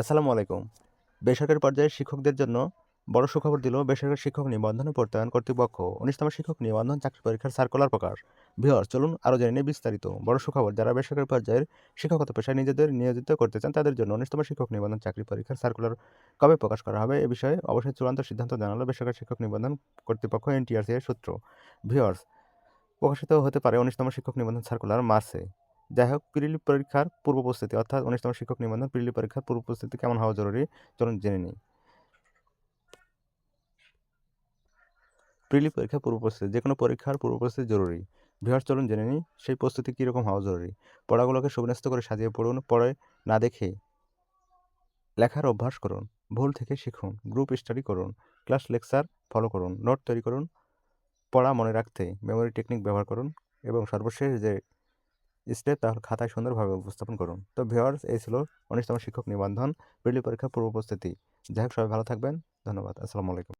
আসসালামু আলাইকুম। বেসরকারি পর্যায়ে শিক্ষকদের জন্য বড় সুখবর দিল বেসরকারি শিক্ষক নিবন্ধন প্রত্যয়ন কর্তৃপক্ষ। উনিশতম শিক্ষক নিবন্ধন চাকরি পরীক্ষার সার্কুলার প্রকাশ। ভিওর চলুন আরও জেনে বিস্তারিত। বড় সুখবর, যারা বেসরকারি পর্যায়ের শিক্ষকতা পেশায় নিজেদের নিয়োজিত করতে চান, তাদের জন্য উনিশতম শিক্ষক নিবন্ধন চাকরি পরীক্ষার সার্কুলার কবে প্রকাশ করা হবে এ বিষয়ে অবশ্যই চূড়ান্ত সিদ্ধান্ত জানালো বেসরকারি শিক্ষক নিবন্ধন কর্তৃপক্ষ এনটিআরসি এর সূত্র। ভিওর্স প্রকাশিত হতে পারে উনিশতম শিক্ষক নিবন্ধন সার্কুলার মার্চে যাই হোক প্রিলি পরীক্ষার পূর্ব প্রস্তুতি, অর্থাৎ উনিশতম শিক্ষক নিবন্ধন প্রিলি পরীক্ষার পূর্ব প্রস্তুতি কেমন হওয়া জরুরি? চলুন জেনে নিই। প্রিলি পরীক্ষার পূর্ব প্রস্তুতি যে কোনো পরীক্ষার পূর্ব প্রস্তুতি জরুরি। ভিউয়ার্স চলুন জেনে নিই, সেই প্রস্তুতি কীরকম হওয়া জরুরি? পড়াগুলোকে সুবিন্যস্ত করে সাজিয়ে পড়ুন, পড়ে না দেখে লেখার অভ্যাস করুন, ভুল থেকে শিখুন, গ্রুপ স্টাডি করুন, ক্লাস লেকচার ফলো করুন, নোট তৈরি করুন, পড়া মনে রাখতে, মেমোরি টেকনিক ব্যবহার করুন এবং সর্বশেষ যে স্টেপ তাহলে খাতায় সুন্দরভাবে উপস্থাপন করুন। তো ভিওয়ার্স এই ছিল উনিশতম শিক্ষক নিবন্ধন প্রিলি পরীক্ষার পূর্ব উপস্থিতি যাই হোক, সবাই ভালো থাকবেন। ধন্যবাদ। আসসালামু আলাইকুম।